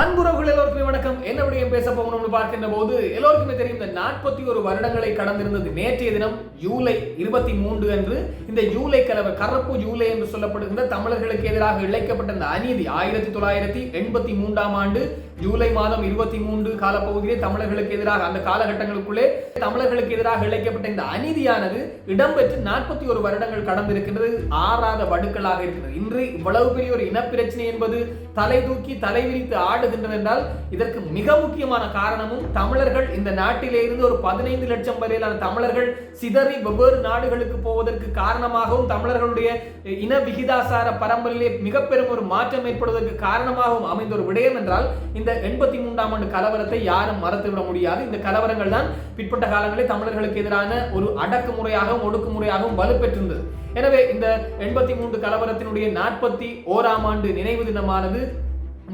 அன்புறவுகள் எல்லோருக்குமே வணக்கம். என்ன விடயம் பேச போகணும்னு பார்க்கின்ற போது எல்லோருக்குமே தெரியும் இந்த நாற்பத்தி ஒரு வருடங்களை கடந்திருந்தது நேற்றைய தினம் ஜூலை இருபத்தி மூன்று அன்று. இந்த ஜூலை கலவை கரப்பு ஜூலை என்று சொல்லப்படுகின்ற தமிழர்களுக்கு எதிராக இழைக்கப்பட்ட இந்த அநீதி ஆயிரத்தி தொள்ளாயிரத்தி எண்பத்தி மூன்றாம் ஆண்டு ஜூலை மாதம் இருபத்தி மூன்று காலப்பகுதியிலே தமிழர்களுக்கு எதிராக அந்த காலகட்டங்களுக்குள்ளே தமிழர்களுக்கு எதிராக இழைக்கப்பட்ட இந்த அநீதியானது இடம்பெற்று நாற்பத்தி ஒரு வருடங்கள் கடந்திருக்கின்றது ஆறாத வடுக்களாக இருக்கிறது இன்று இவ்வளவு பெரிய ஒரு இனப்பிரச்சனை என்பது தலை தூக்கி தலை விரித்து ஆடுகின்றது என்றால் இதற்கு மிக முக்கியமான காரணமும் தமிழர்கள் இந்த நாட்டிலே இருந்து ஒரு பதினைந்து லட்சம் வரையிலான தமிழர்கள் சிதறி வெவ்வேறு நாடுகளுக்கு போவதற்கு காரணமாகவும் தமிழர்களுடைய இன விகிதாசார பரம்பரையிலே மிக பெரும் ஒரு மாற்றம் ஏற்படுவதற்கு காரணமாகவும் அமைந்த ஒரு விடயம் என்றால் இந்த எண்பத்தி மூன்றாம் ஆண்டு கலவரத்தை யாரும் மறந்துவிட முடியாது. இந்த கலவரங்கள் தான் பிற்பட்ட காலங்களில் தமிழர்களுக்கு எதிரான ஒரு அடக்குமுறையாகவும் ஒடுக்குமுறையாகவும் வலுப்பெற்றிருந்தது. எனவே இந்த எண்பத்தி மூன்று கலவரத்தினுடைய நாற்பத்தி ஓராம் ஆண்டு நினைவு தினமானது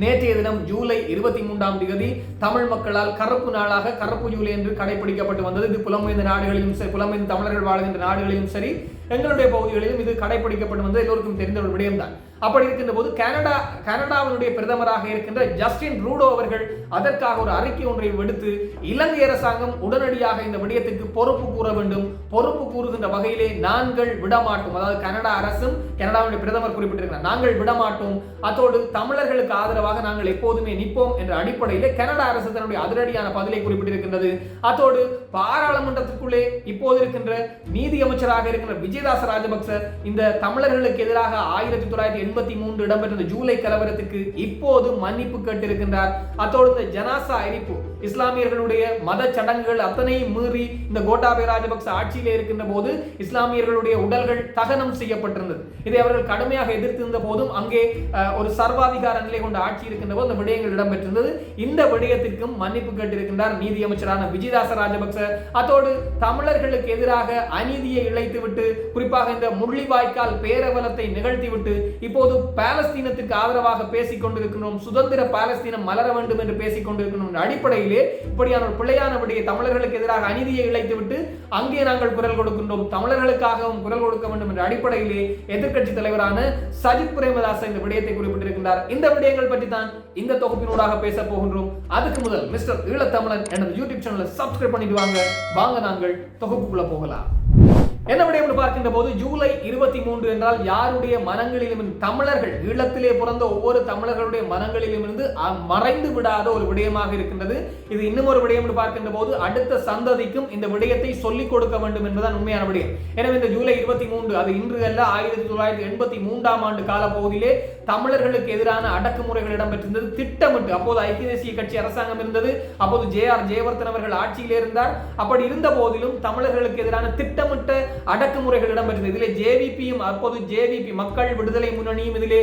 நேற்றைய தினம் ஜூலை இருபத்தி மூன்றாம் தேதி தமிழ் மக்களால் கருப்பு நாளாக கருப்பு ஜூலை என்று கடைபிடிக்கப்பட்டு வந்தது. இது புலம்பெயர்ந்த நாடுகளிலும் சரி புலம்பெயர்ந்த தமிழர்கள் வாழ்கின்ற நாடுகளிலும் சரி எங்களுடைய பகுதிகளிலும் இது கடைபிடிக்கப்பட்டு வந்தது எல்லோருக்கும் தெரிந்த ஒரு விடயம்தான். அப்படி இருக்கின்ற போது கனடா கனடாவினுடைய பிரதமராக இருக்கின்ற ஜஸ்டின் ரூடோ அவர்கள் அதற்காக ஒரு அறிக்கை ஒன்றை விடுத்து இலங்கை அரசாங்கம் உடனடியாக இந்த விடயத்துக்கு பொறுப்பு கூற வேண்டும். பொறுப்பு கூறுகின்ற வகையிலே நாங்கள் விடமாட்டோம். அதாவது கனடா அரசும் கனடாவுடைய பிரதமர் குறிப்பிட்டிருக்கிறார் நாங்கள் விடமாட்டோம். அதோடு தமிழர்களுக்கு ஆதரவாக நாங்கள் எப்போதுமே நிற்போம் என்ற அடிப்படையில் கனடா அரசு தன்னுடைய அதிரடியான பதிலை குறிப்பிட்டிருக்கின்றது. அதோடு பாராளுமன்றத்திற்குள்ளே இப்போது இருக்கின்ற நீதி அமைச்சராக இருக்கின்ற விஜய் விஜயதாச ராஜபக்ச இந்த தமிழர்களுக்கு எதிராக ஆயிரத்தி தொள்ளாயிரத்தி எண்பத்தி மூன்று இடம்பெற்ற ஜூலை கலவரத்துக்கு இப்போது மன்னிப்பு கேட்டிருக்கின்றார். அத்தோடு இந்த ஜனாசா எரிப்பு இஸ்லாமியர்களுடைய மத சடங்குகள் அத்தனையும் மீறி இந்த கோட்டாபய ராஜபக்ச ஆட்சியிலே இருக்கின்ற போது இஸ்லாமியர்களுடைய உடல்கள் தகனம் செய்யப்பட்டிருந்தது. இதை அவர்கள் கடுமையாக எதிர்த்திருந்த போதும் அங்கே ஒரு சர்வாதிகார நிலை கொண்ட ஆட்சி இருக்கின்ற போது அந்த விடயங்கள் இடம்பெற்றிருந்தது. இந்த விடயத்திற்கும் மன்னிப்பு கேட்டிருக்கின்றார் நீதியமைச்சரான விஜயதாச ராஜபக்ச. அத்தோடு தமிழர்களுக்கு எதிராக அநீதியை இழைத்துவிட்டு குறிப்பாக இந்த முள்ளிவாய்க்கால் பேரவலத்தை நிகழ்த்திவிட்டு இப்போது பாலஸ்தீனத்துக்கு ஆதரவாக பேசிக் கொண்டிருக்கிறோம் சுதந்திர பாலஸ்தீனம் மலர வேண்டும் என்று பேசிக் கொண்டிருக்கிறோம் அடிப்படையில் அடிப்படையிலே இப்படியான ஒரு பிள்ளையான விடையை தமிழர்களுக்கு எதிராக அநீதியை இழைத்துவிட்டு அங்கே நாங்கள் குரல் கொடுக்கின்றோம். தமிழர்களுக்காகவும் குரல் கொடுக்க வேண்டும் என்ற அடிப்படையிலே எதிர்க்கட்சி தலைவரான சஜித் பிரேமதாஸ் இந்த விடயத்தை குறிப்பிட்டிருக்கின்றார். இந்த விடயங்கள் பற்றி தான் இந்த தொகுப்பினூடாக பேச போகின்றோம். அதுக்கு முதல் மிஸ்டர் ஈழத்தமிழன் எனது யூடியூப் சேனலை சப்ஸ்கிரைப் பண்ணிட்டு வாங்க. வாங்க நாங்கள் தொகுப்புக்குள்ள போகலாம். என்ன விடயம் பார்க்கின்ற போது ஜூலை இருபத்தி மூன்று என்றால் யாருடைய மனங்களிலும் தமிழர்கள் ஈழத்திலே பிறந்த ஒவ்வொரு தமிழர்களுடைய மனங்களிலும் இருந்து மறைந்து விடாத ஒரு விடயமாக இருக்கின்றது. இது இன்னும் ஒரு விடயம் என்று பார்க்கின்ற போது அடுத்த சந்ததிக்கும் இந்த விடயத்தை சொல்லிக் கொடுக்க வேண்டும் என்பதுதான் உண்மையான விடயம். எனவே இந்த ஜூலை இருபத்தி மூன்று அது இன்று அல்ல ஆயிரத்தி தொள்ளாயிரத்தி எண்பத்தி மூன்றாம் ஆண்டு காலப்பகுதியிலே தமிழர்களுக்கு எதிரான அடக்குமுறைகள் இடம்பெற்றிருந்தது. திட்டமிட்டு அப்போது ஐக்கிய தேசிய கட்சி அரசாங்கம் இருந்தது. அப்போது ஜே ஆர் ஜெயவர்தன் அவர்கள் ஆட்சியில் இருந்தார். அப்படி இருந்த போதிலும் தமிழர்களுக்கு எதிரான திட்டமிட்ட அடக்குமுறைகள் இடம்பெற்றது இதிலே ஜேவிபியும் அப்போது ஜேவிபி மக்கள் விடுதலை முன்னணியும் இதிலே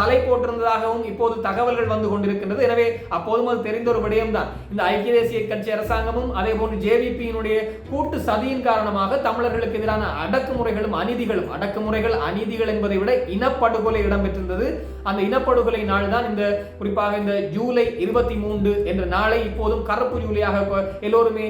தலை போட்டிருந்ததாகவும் இப்போது தகவல்கள் வந்து கொண்டிருக்கின்றது. எனவே அப்போதும் அது தெரிந்த ஒரு விடயம்தான். இந்த ஐக்கிய தேசிய கட்சி அரசாங்கமும் அதே போன்று ஜேவிபியினுடைய கூட்டு சதியின் காரணமாக தமிழர்களுக்கு எதிரான அடக்குமுறைகளும் அநீதிகளும் அடக்குமுறைகள் அநீதிகள் என்பதை விட இனப்படுகொலை இடம்பெற்றிருந்தது. அந்த இனப்படுகொலை நாள் தான் இந்த குறிப்பாக இந்த ஜூலை இருபத்தி மூன்று என்ற நாளை இப்போதும் கருப்பு ஜூலியாக எல்லோருமே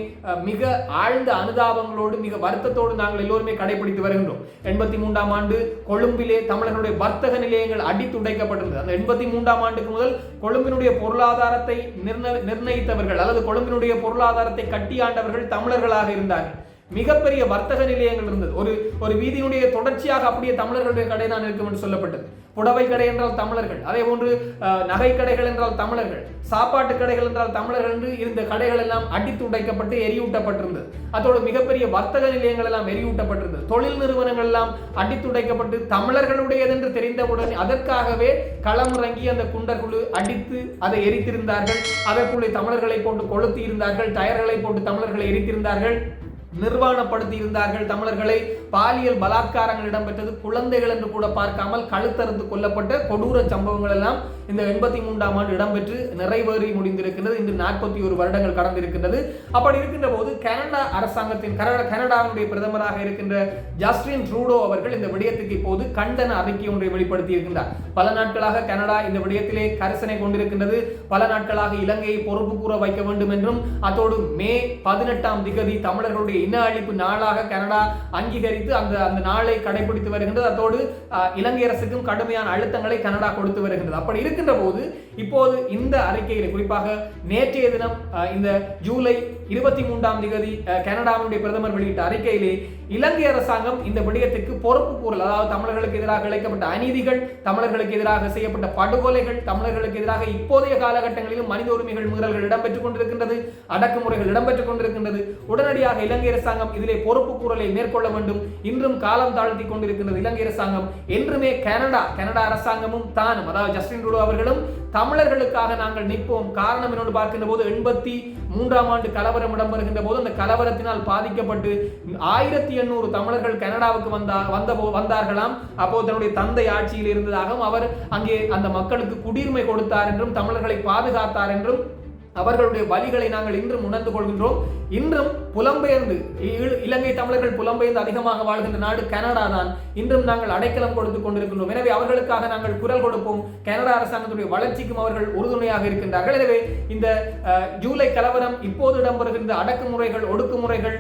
மிக ஆழ்ந்த அனுதாபங்களோடு மிக வருத்தத்தோடு நாங்கள் எல்லோருமே கடைபிடித்து வருகின்றோம். எண்பத்தி மூன்றாம் ஆண்டு கொழும்பிலே தமிழர்களுடைய வர்த்தக நிலையங்கள் அடித்துடைக்கப்பட்டிருந்தது. அந்த எண்பத்தி மூன்றாம் ஆண்டுக்கு முதல் கொழும்பினுடைய பொருளாதாரத்தை நிர்ணயித்தவர்கள் அல்லது கொழும்பினுடைய பொருளாதாரத்தை கட்டியாண்டவர்கள் தமிழர்களாக இருந்தார்கள். மிகப்பெரிய வர்த்தக நிலையங்கள் இருந்தது. ஒரு ஒரு வீதியினுடைய தொடர்ச்சியாக அப்படியே தமிழர்களுடைய கடை தான் இருக்கும் என்று சொல்லப்பட்டது. புடவை கடை என்றால் தமிழர்கள் அதே போன்று அஹ், நகை கடைகள் என்றால் தமிழர்கள் சாப்பாட்டு கடைகள் என்றால் தமிழர்கள் என்று இருந்த கடைகள் எல்லாம் அடித்து உடைக்கப்பட்டு எரியூட்டப்பட்டிருந்தது. அதோடு மிகப்பெரிய வர்த்தக நிலையங்கள் எல்லாம் எரியூட்டப்பட்டிருந்தது. தொழில் நிறுவனங்கள் எல்லாம் அடித்து உடைக்கப்பட்டு தமிழர்களுடையது என்று தெரிந்தவுடன் அதற்காகவே களமிறங்கி அந்த குண்டர்குழு அடித்து அதை எரித்திருந்தார்கள். அதற்குள்ளே தமிழர்களை போட்டு கொளுத்தி இருந்தார்கள். டயர்களை போட்டு தமிழர்களை எரித்திருந்தார்கள். நிர்வாணப்படுத்தி இருந்தார்கள் தமிழர்களை. பாலியல் பலாத்காரங்கள் இடம்பெற்றது குழந்தைகள் என்று கூட பார்க்காமல் கழுத்தறுத்து கொல்லப்பட்ட கொடூர சம்பவங்கள் எல்லாம் இந்த எண்பத்தி மூன்றாம் ஆண்டு இடம்பெற்று நிறைவேறி முடிந்திருக்கின்றது. இன்று நாற்பத்தி ஒரு வருடங்கள் கடந்திருக்கின்றது. அப்படி இருக்கின்ற போது கனடா அரசாங்கத்தின் கனடா கனடாவினுடைய பிரதமராக இருக்கின்ற ஜஸ்டின் ட்ரூடோ அவர்கள் இந்த விடயத்துக்கு இப்போது கண்டன அறிக்கை ஒன்றை வெளிப்படுத்தி இருக்கின்றார் பல நாட்களாக கனடா இந்த விடயத்திலே கரிசனை கொண்டிருக்கின்றது. பல நாட்களாக இலங்கையை பொறுப்பு கூற வைக்க வேண்டும் என்றும் அதோடு மே பதினெட்டாம் திகதி தமிழர்களுடைய இன அழிப்பு நாளாக கனடா அங்கீகரித்து அந்த அந்த நாளை கடைபிடித்து வருகின்றது. அதோடு அஹ், இலங்கை அரசுக்கும் கடுமையான அழுத்தங்களை கனடா கொடுத்து வருகின்றது. அப்படி இருக்கின்ற போது இப்போது இந்த அறிக்கையில் குறிப்பாக நேற்றைய தினம் இந்த ஜூலை இருபத்தி மூன்றாம் தேதி அஹ், பிரதமர் வெளியிட்ட அறிக்கையிலே இலங்கை அரசாங்கம் இந்த விடயத்துக்கு பொறுப்பு கூறல். அதாவது தமிழர்களுக்கு எதிராக இழைக்கப்பட்ட அநீதிகள் தமிழர்களுக்கு எதிராக செய்யப்பட்ட படுகொலைகள் தமிழர்களுக்கு எதிராக இப்போதைய காலகட்டங்களிலும் மனித உரிமைகள் மீறல்கள் இடம்பெற்றுக் கொண்டிருக்கின்றது அடக்குமுறைகள் இடம்பெற்றுக் கொண்டிருக்கின்றது. உடனடியாக இலங்கை அரசாங்கம் இதிலே பொறுப்பு கூறலை மேற்கொள்ள வேண்டும். இன்றும் காலம் தாழ்த்தி கொண்டிருக்கின்றது இலங்கை அரசாங்கம். என்றுமே கனடா கனடா அரசாங்கமும் தானும் அதாவது ஜஸ்டின் ட்ரூடோ அவர்களும் தமிழர்களுக்காக நாங்கள் நிற்போம். காரணம் என்னோடு பார்க்கின்ற போது எண்பத்தி மூன்றாம் ஆண்டு கலவரம் இடம்பெறுகின்ற போது அந்த கலவரத்தினால் பாதிக்கப்பட்டு ஆயிரத்தி எண்ணூறு தமிழர்கள் கனடாவுக்கு வந்தா வந்த வந்தார்களாம். அப்போது தன்னுடைய தந்தை ஆட்சியில் இருந்ததாகவும் அவர் அங்கே அந்த மக்களுக்கு குடியுரிமை கொடுத்தார் என்றும் தமிழர்களை பாதுகாத்தார் என்றும் அவர்களுடைய வழிகளை நாங்கள் இன்றும் உணர்ந்து கொள்கின்றோம். இன்றும் புலம்பெயர்ந்து இலங்கை தமிழர்கள் புலம்பெயர்ந்து அதிகமாக வாழ்கின்ற நாடு கனடா தான். இன்றும் நாங்கள் அடைக்கலம் கொடுத்து கொண்டிருக்கின்றோம். எனவே அவர்களுக்காக நாங்கள் குரல் கொடுப்போம். கனடா அரசாங்கத்துடைய வளர்ச்சிக்கும் அவர்கள் உறுதுணையாக இருக்கின்றார்கள். எனவே இந்த ஜூலை கலவரம் இப்போது இடம்பெறுகின்ற அடக்குமுறைகள் ஒடுக்குமுறைகள்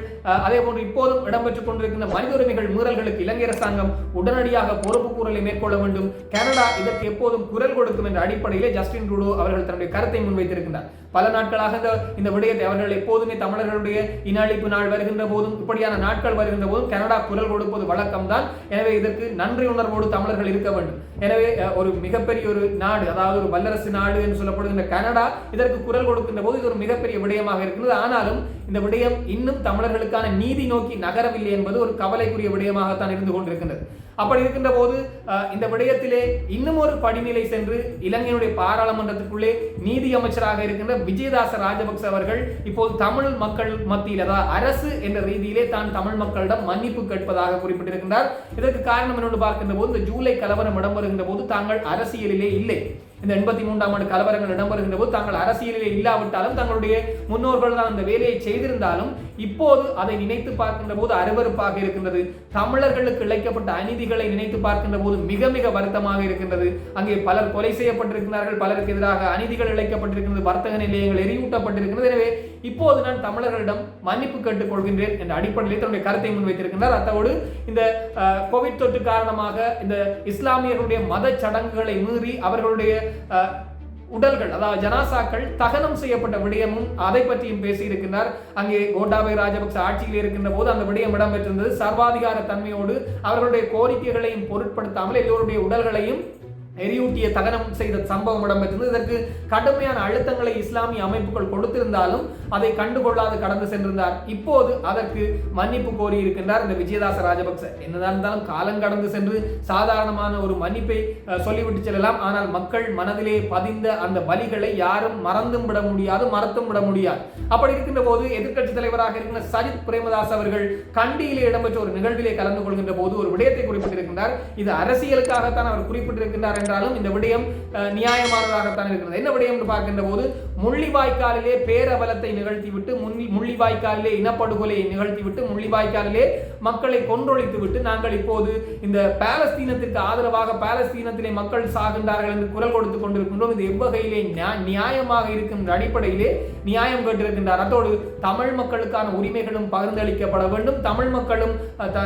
அதே போன்று இப்போதும் இடம்பெற்றுக் கொண்டிருக்கின்ற மனித உரிமைகள் மீறல்களுக்கு இலங்கை அரசாங்கம் உடனடியாக பொறுப்பு கூறலை மேற்கொள்ள வேண்டும். கனடா இதற்கு எப்போதும் குரல் கொடுக்கும் என்ற அடிப்படையிலே ஜஸ்டின் ட்ரூடோ அவர்கள் தன்னுடைய கருத்தை முன்வைத்திருக்கின்றார். பல நாட்களாக இந்த இந்த விடயத்தை அவர்கள் எப்போதுமே தமிழர்களுடைய இன அழிப்பு நாள் வருகின்ற போதும் இப்படியான நாட்கள் வருகின்ற போதும் கனடா குரல் கொடுப்பது வழக்கம்தான். எனவே இதற்கு நன்றி உணர்வோடு தமிழர்கள் இருக்க வேண்டும். எனவே ஒரு மிகப்பெரிய ஒரு நாடு அதாவது ஒரு வல்லரசு நாடு என்று சொல்லப்படுகின்ற கனடா இதற்கு குரல் கொடுக்கின்ற போது இது ஒரு மிகப்பெரிய விடயமாக இருக்கிறது ஆனாலும் இந்த விடயம் இன்னும் தமிழர்களுக்கான நீதி நோக்கி நகரவில்லை என்பது ஒரு கவலைக்குரிய விடயமாகத்தான் இருந்து கொண்டிருக்கின்றது. அப்படி இருக்கின்ற போது இந்த விடயத்திலே இன்னும் ஒரு படிநிலை சென்று இலங்கையினுடைய பாராளுமன்றத்துக்குள்ளே நீதி அமைச்சராக இருக்கின்ற விஜயதாச ராஜபக்ச அவர்கள் இப்போது தமிழ் மக்கள் மத்தியில் அதாவது அரசு என்ற ரீதியிலே தான் தமிழ் மக்களிடம் மன்னிப்பு கேட்பதாக குறிப்பிட்டிருக்கின்றார். இதற்கு காரணம் என்னோடு பார்க்கின்ற போது இந்த ஜூலை கலவரம் இடம்பெறுகின்ற போது தாங்கள் அரசியலிலே இல்லை. இந்த எண்பத்தி மூன்றாம் ஆண்டு கலவரங்கள் இடம்பெறுகின்ற போது தாங்கள் அரசியலிலே இல்லாவிட்டாலும் தங்களுடைய முன்னோர்கள் தான் அந்த வேலையை செய்திருந்தாலும் இப்போது அதை நினைத்து பார்க்கின்ற போது அருவருப்பாக இருக்கின்றது. தமிழர்களுக்கு இழைக்கப்பட்ட அநீதிகளை நினைத்து பார்க்கின்ற போது மிக மிக வருத்தமாக இருக்கின்றது. அங்கே பலர் கொலை செய்யப்பட்டிருக்கிறார்கள் பலருக்கு எதிராக அநீதிகள் இழைக்கப்பட்டிருக்கிறது வர்த்தக நிலையங்கள் எரியூட்டப்பட்டிருக்கிறது. எனவே இப்போது நான் தமிழர்களிடம் மன்னிப்பு கேட்டுக் கொள்கின்றேன் என்ற அடிப்படையில் தன்னுடைய கருத்தை முன்வைத்திருக்கின்றார். அத்தோடு இந்த கோவிட் தொற்று காரணமாக இந்த இஸ்லாமியர்களுடைய மத சடங்குகளை மீறி அவர்களுடைய உடல்கள் அதாவது ஜனாசாக்கள் தகனம் செய்யப்பட்ட விடயமும் அதை பற்றியும் பேசியிருக்கின்றார். அங்கே கோட்டாபய ராஜபக்ச ஆட்சியில் இருக்கின்ற போது அந்த விடயம் இடம்பெற்றிருந்தது. சர்வாதிகார தன்மையோடு அவர்களுடைய கோரிக்கைகளையும் பொருட்படுத்தாமல் எல்லோருடைய உடல்களையும் எரியூட்டிய தகனம் செய்த சம்பவம் இடம்பெற்றது இதற்கு கடுமையான அழுத்தங்களை இஸ்லாமிய அமைப்புகள் கொடுத்திருந்தாலும் அதை கண்டுகொள்ளாது கடந்து சென்றிருந்தார். இப்போது அதற்கு மன்னிப்பு கோரி இருக்கின்றார் இந்த விஜயதாச ராஜபக்ச. என்னதான் இருந்தாலும் காலம் கடந்து சென்று சாதாரணமான ஒரு மன்னிப்பை சொல்லிவிட்டு செல்லலாம். ஆனால் மக்கள் மனதிலே பதிந்த அந்த வலிகளை யாரும் மறந்தும் விட முடியாது மறத்தும் விட முடியாது. அப்படி இருக்கின்ற போது எதிர்க்கட்சி தலைவராக இருக்கின்ற சஜித் பிரேமதாஸ் அவர்கள் கண்டியிலே இடம்பெற்ற ஒரு நிகழ்விலே கலந்து கொள்கின்ற போது ஒரு விடயத்தை குறிப்பிட்டிருக்கின்றார். இது அரசியலுக்காகத்தான் அவர் குறிப்பிட்டிருக்கின்றார் என்றாலும் இந்த விடயம் நியாயமானதாகத்தான் இருக்கிறது. என்ன விடயம் என்று பார்க்கின்ற போது முள்ளிவாய்க்காலிலே பேரவலத்தை நிகழ்த்திவிட்டு முன்னி முள்ளிவாய்க்காலிலே இனப்படுகொலையை நிகழ்த்திவிட்டு முள்ளிவாய்க்காலிலே மக்களை கொன்றொழித்து விட்டு நாங்கள் இப்போது இந்த பாலஸ்தீனத்திற்கு ஆதரவாக பாலஸ்தீனத்திலே மக்கள் சாகின்றார்கள் என்று குரல் கொடுத்து கொண்டிருக்கின்றோம். இது எவ்வகையிலே நியா- நியாயமாக இருக்கின்ற அடிப்படையிலே நியாயம் கேட்டிருக்கின்றார். அதோடு தமிழ் மக்களுக்கான உரிமைகளும் பகிர்ந்தளிக்கப்பட வேண்டும். தமிழ் மக்களும்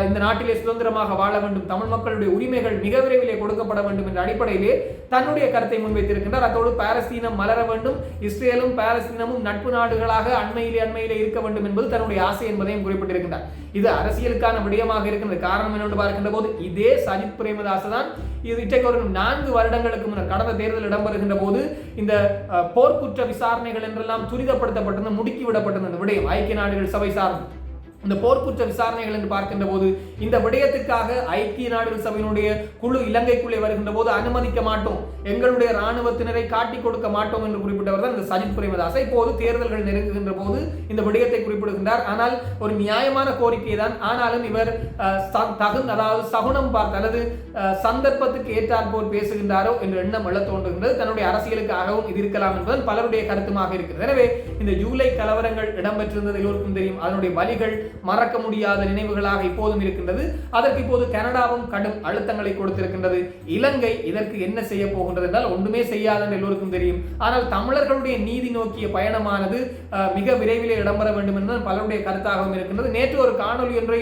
இந்த நாட்டிலே சுதந்திரமாக வாழ வேண்டும். தமிழ் மக்களுடைய உரிமைகள் மிக விரைவிலே கொடுக்கப்பட வேண்டும் என்ற அடிப்படையிலே தன்னுடைய கருத்தை முன்வைத்திருக்கின்றார். அதோடு பாலஸ்தீனம் மலர வேண்டும். இஸ்ரேலும் பாலஸ்தீனமும் நட்பு நாடுகளாக அண்மையிலே அண்மையிலே இருக்க வேண்டும் என்பது தன்னுடைய ஆசை என்பதையும் குறிப்பிட்டிருக்கின்றார். இது அரசியலுக்கான விடயமாக இருக்கின்றது காரணம் என்னென்று பார்க்கின்ற போது இதே சஜித் பிரேமதாச தான் இது இன்றைக்கு ஒரு நான்கு வருடங்களுக்கு முன்னர் கடந்த தேர்தல் இடம்பெறுகின்ற போது இந்த போர்க்குற்ற விசாரணைகள் என்றெல்லாம் துரிதப்படுத்தப்பட்டது முடுக்கி விடப்பட்டது விடயம். ஐக்கிய நாடுகள் சபை சார்ந்து. இந்த போர்க்குற்ற விசாரணைகள் என்று பார்க்கின்ற போது இந்த விடயத்திற்காக ஐக்கிய நாடுகள் சபையினுடைய குழு இலங்கைக்குள்ளே வருகின்ற போது அனுமதிக்க மாட்டோம். எங்களுடைய ராணுவத்தினரை காட்டிக் கொடுக்க மாட்டோம் என்று குறிப்பிட்டவர் தான் இந்த சஜித் பிரேமதாசை. இப்போது தேர்தல்கள் நெருங்குகின்ற போது இந்த விடயத்தை குறிப்பிடுகின்றார். ஆனால் ஒரு நியாயமான கோரிக்கை தான். ஆனாலும் இவர் தகுந்த அதாவது சகுனம் பார்த்து அல்லது சந்தர்ப்பத்துக்கு ஏற்றாற்போல் பேசுகின்றாரோ என்ற எண்ணம் எழ தோன்றுகின்றது. தன்னுடைய அரசியலுக்காகவும் இது இருக்கலாம் என்பது பலருடைய கருத்துமாக இருக்கிறது. எனவே இந்த ஜூலை கலவரங்கள் இடம்பெற்றிருந்தது எல்லோருக்கும் தெரியும். அதனுடைய வலிகள் மறக்க முடியாத நினைவுகளாக இப்போதும் இருக்கின்றது. அதற்கு இப்போது கனடாவும் கடும் அழுத்தங்களை கொடுத்திருக்கின்றது. இலங்கை இதற்கு என்ன செய்ய போகின்றது என்றால் ஒன்றுமே செய்யாதென்று எல்லோருக்கும் தெரியும். ஆனால் தமிழர்களுடைய நீதி நோக்கிய பயணமானது மிக விரைவிலே இடம்பெற வேண்டும் என்று பலருடைய கருத்தாகவும் இருக்கின்றது. நேற்று ஒரு காணொலி ஒன்றை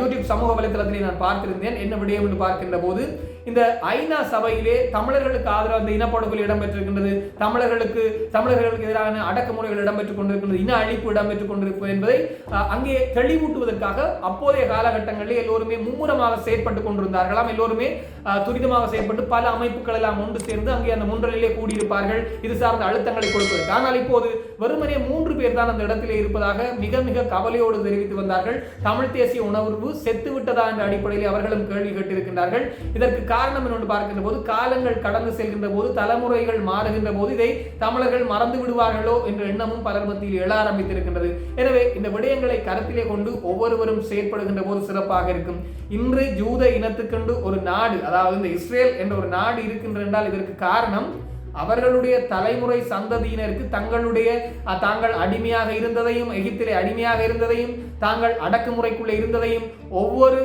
யூடியூப் சமூக வலைதளத்திலே நான் பார்த்திருந்தேன். என்ன விடயம் என்று பார்க்கின்ற போது இந்த ஐநா சபையிலே தமிழர்களுக்கு ஆதரவு அந்த இனப்படுகொலை இடம்பெற்றிருக்கின்றது. தமிழர்களுக்கு தமிழர்களுக்கு எதிரான அடக்குமுறைகள் இடம்பெற்றுக் கொண்டிருக்கின்றது. இன அழிப்பு இடம்பெற்றுக் கொண்டிருப்பது என்பதை அங்கே தெளிவூட்டுவதற்காக அப்போதைய காலகட்டங்களில் எல்லோருமே மும்முரமாக செயற்பட்டுக் கொண்டிருந்தார்களாம் எல்லோருமே துரிதமாக செயற்பட்டு பல அமைப்புகள் எல்லாம் ஒன்று சேர்ந்து அங்கே அந்த முன்றலிலே கூடியிருப்பார்கள். இது சார்ந்த அழுத்தங்களை கொடுப்பதற்கு. ஆனால் இப்போது வெறுமனே மூன்று பேர் தான் அந்த இடத்திலே இருப்பதாக மிக மிக கவலையோடு தெரிவித்து வந்தார்கள். தமிழ் தேசிய உணர்வு செத்து விட்டதா என்ற அடிப்படையில் அவர்களும் கேள்வி கேட்டிருக்கின்றார்கள். இதற்கு காரணம் என்று பார்க்கின்ற போது காலங்கள் கடந்து செல்கின்ற போது தலைமுறைகள் மாறுகின்ற போது இதை தமிழர்கள் மறந்து விடுவார்களோ என்ற எண்ணமும் பலர் மத்தியில் எழ ஆரம்பித்திருக்கின்றது. எனவே இந்த விடயங்களை கருத்திலே கொண்டு ஒவ்வொருவரும் செயற்படுகின்ற போது சிறப்பாக இருக்கும். இன்று ஜூத இனத்துக்கென்று ஒரு நாடு அதாவது இந்த இஸ்ரேல் என்ற ஒரு நாடு இருக்கின்ற என்றால் இதற்கு காரணம் அவர்களுடைய தலைமுறை சந்ததியினருக்கு தங்களுடைய தாங்கள் அடிமையாக இருந்ததையும் எகிப்திலே அடிமையாக இருந்ததையும் தாங்கள் அடக்குமுறைக்குள்ளே இருந்ததையும் ஒவ்வொரு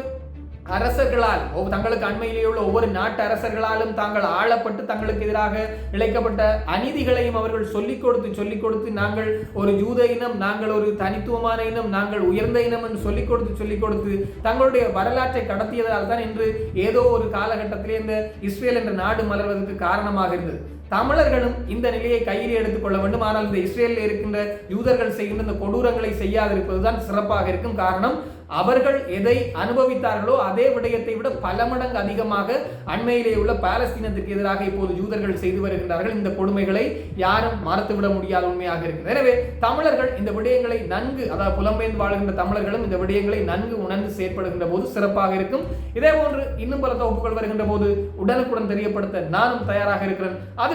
அரசர்களால் தங்களுக்கு அண்மையிலே உள்ள ஒவ்வொரு நாட்டு அரசர்களாலும் தாங்கள் ஆளப்பட்டு தங்களுக்கு எதிராக இழைக்கப்பட்ட அநீதிகளையும் அவர்கள் சொல்லிக் கொடுத்து சொல்லிக் கொடுத்து நாங்கள் ஒரு ஜூத இனம் நாங்கள் ஒரு தனித்துவமான இனம் நாங்கள் உயர்ந்த இனம் என்று சொல்லிக் கொடுத்து சொல்லிக் கொடுத்து தங்களுடைய வரலாற்றை கடத்தியதால் தான் இன்று ஏதோ ஒரு காலகட்டத்திலே இந்த இஸ்ரேல் என்ற நாடு மலர்வதற்கு காரணமாக இருந்தது. தமிழர்களும் இந்த நிலையை கையில் எடுத்துக்கொள்ள வேண்டும். ஆனால் இந்த இஸ்ரேலில் இருக்கின்ற யூதர்கள் செய்கின்ற இந்த கொடூரங்களை செய்யாதிருப்பதுதான் சிறப்பாக இருக்கும் காரணம் அவர்கள் எதை அனுபவித்தார்களோ அதே விடயத்தை விட பல மடங்கு அதிகமாக அண்மையிலே உள்ள பாலஸ்தீனத்திற்கு எதிராக இப்போது யூதர்கள் செய்து வருகின்றார்கள். இந்த கொடுமைகளை யாரும் மறுத்துவிட முடியாத உண்மையாக இருக்கிறது எனவே தமிழர்கள் இந்த விடயங்களை நன்கு அதாவது புலம்பெயர்ந்து வாழ்கின்ற தமிழர்களும் இந்த விடயங்களை நன்கு உணர்ந்து செயற்படுகின்ற போது சிறப்பாக இருக்கும். இதே போன்று இன்னும் பல தொகுப்புகள் வருகின்ற போது உடனுக்குடன் தெரியப்படுத்த நானும் தயாராக இருக்கிறேன். அது